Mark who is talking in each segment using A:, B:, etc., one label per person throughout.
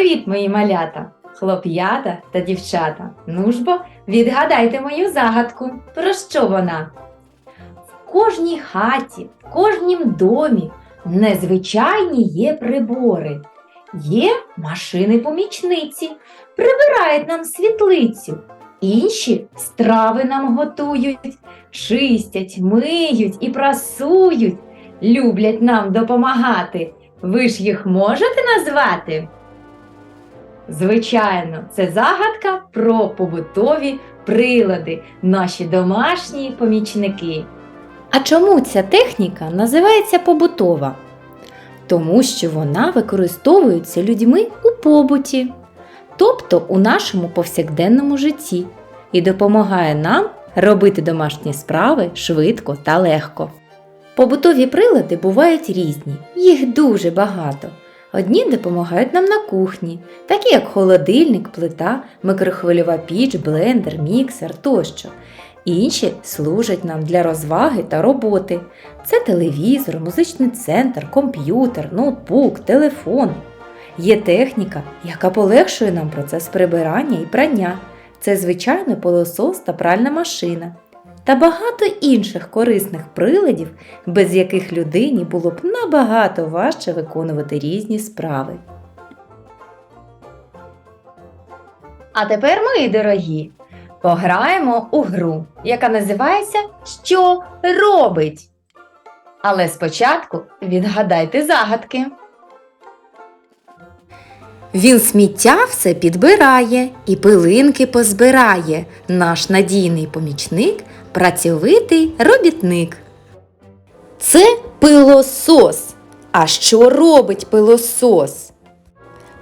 A: Привіт, мої малята, хлоп'ята та дівчата. Ну ж бо, відгадайте мою загадку. Про що вона? В кожній хаті, в кожнім домі незвичайні є прибори. Є машини-помічниці, прибирають нам світлицю. Інші страви нам готують, чистять, миють і прасують, люблять нам допомагати. Ви ж їх можете назвати? Звичайно, це загадка про побутові прилади, наші домашні помічники. А чому ця техніка називається побутова? Тому що вона використовується людьми у побуті, тобто у нашому повсякденному житті, і допомагає нам робити домашні справи швидко та легко. Побутові прилади бувають різні, їх дуже багато. Одні допомагають нам на кухні, такі як холодильник, плита, микрохвильова піч, блендер, міксер тощо. Інші служать нам для розваги та роботи. Це телевізор, музичний центр, комп'ютер, ноутбук, телефон. Є техніка, яка полегшує нам процес прибирання і прання. Це звичайно пилосос та пральна машина. Та багато інших корисних приладів, без яких людині було б набагато важче виконувати різні справи. А тепер, мої дорогі, пограємо у гру, яка називається Що робить? Але спочатку відгадайте загадки. Він сміття все підбирає і пилинки позбирає. Наш надійний помічник працьовитий робітник. Це пилосос. А що робить пилосос?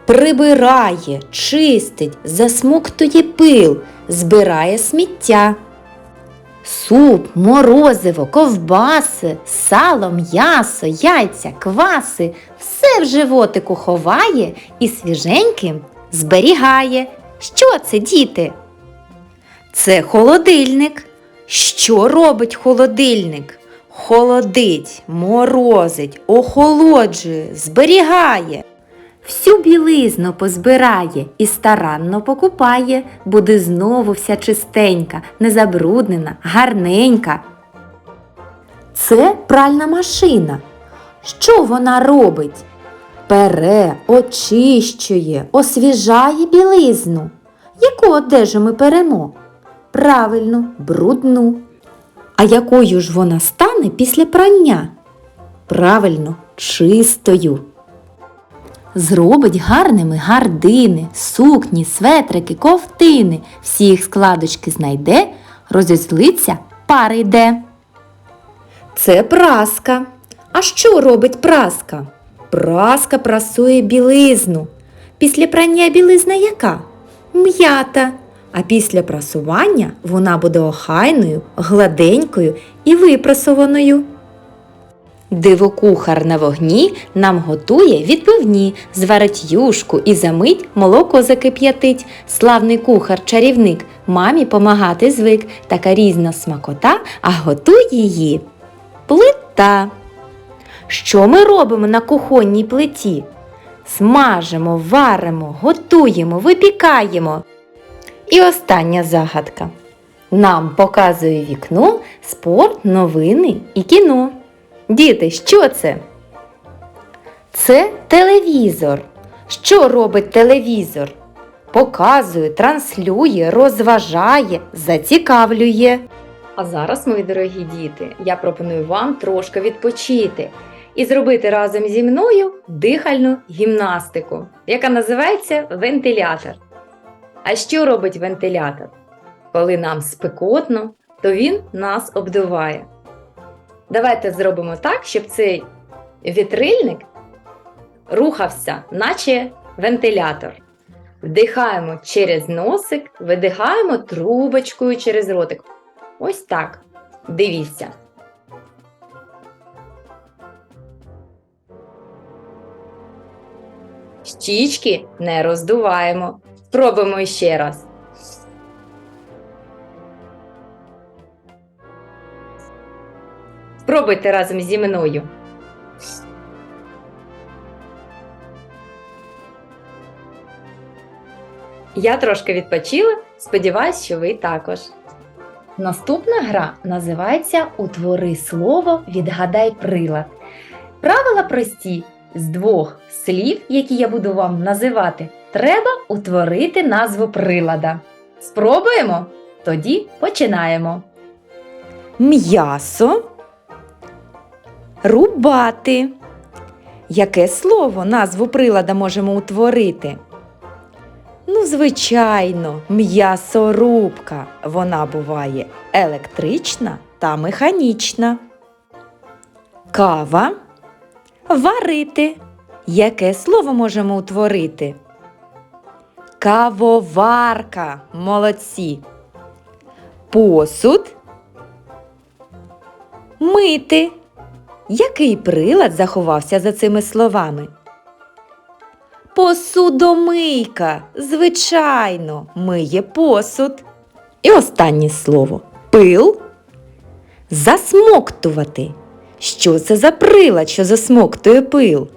A: Прибирає, чистить, засмоктує пил, збирає сміття. Суп, морозиво, ковбаси, сало, м'ясо, яйця, кваси все в животику ховає і свіженьким зберігає. Що це, діти? Це холодильник. Що робить холодильник? Холодить, морозить, охолоджує, зберігає. Всю білизну позбирає і старанно покупає, буде знову вся чистенька, незабруднена, гарненька. Це пральна машина. Що вона робить? Пере, очищує, освіжає білизну. Яку одежу ми перемо? Правильно, брудну. А якою ж вона стане після прання? Правильно, чистою. Зробить гарними гардини, сукні, светрики, ковтини. Всі їх складочки знайде, розізлиться, пар йде. Це праска. А що робить праска? Праска прасує білизну. Після прання білизна яка? М'ята. А після прасування вона буде охайною, гладенькою і випрасованою. Дивокухар на вогні нам готує відбивні, зварить юшку і замить молоко закип'ятить. Славний кухар-чарівник мамі помагати звик, така різна смакота, а готує її плита. Що ми робимо на кухонній плиті? Смажимо, варимо, готуємо, випікаємо. І остання загадка. Нам показує вікно спорт, новини і кіно. Діти, що це? Це телевізор. Що робить телевізор? Показує, транслює, розважає, зацікавлює. А зараз, мої дорогі діти, я пропоную вам трошки відпочити і зробити разом зі мною дихальну гімнастику, яка називається вентилятор. А що робить вентилятор? Коли нам спекотно, то він нас обдуває. Давайте зробимо так, щоб цей вітрильник рухався, наче вентилятор. Вдихаємо через носик, видихаємо трубочкою через ротик. Ось так. Дивіться. Щічки не роздуваємо. Спробуємо ще раз. Спробуйте разом зі мною. Я трошки відпочила, сподіваюсь, що ви також. Наступна гра називається Утвори слово, відгадай прилад. Правила прості. З двох слів, які я буду вам називати, треба утворити назву прилада. Спробуємо? Тоді починаємо. М'ясо. Рубати. Яке слово назву прилада можемо утворити? Ну, звичайно, м'ясорубка. Вона буває електрична та механічна. Кава. Варити. Яке слово можемо утворити? Кавоварка. Молодці. Посуд. Мити. Який прилад заховався за цими словами? Посудомийка. Звичайно, миє посуд. І останнє слово пил. Засмоктувати. Що це за прилад, що засмоктує пил?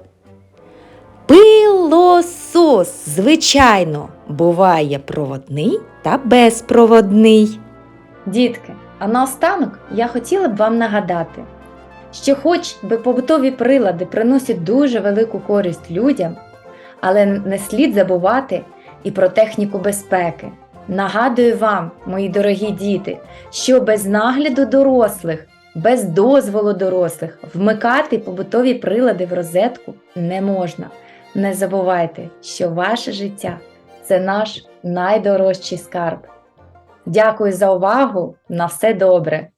A: Пилосос, звичайно, буває проводний та безпроводний. Дітки, а наостанок я хотіла б вам нагадати, що хоч би побутові прилади приносять дуже велику користь людям, але не слід забувати і про техніку безпеки. Нагадую вам, мої дорогі діти, що без нагляду дорослих, без дозволу дорослих вмикати побутові прилади в розетку не можна. Не забувайте, що ваше життя це наш найдорожчий скарб. Дякую за увагу! На все добре!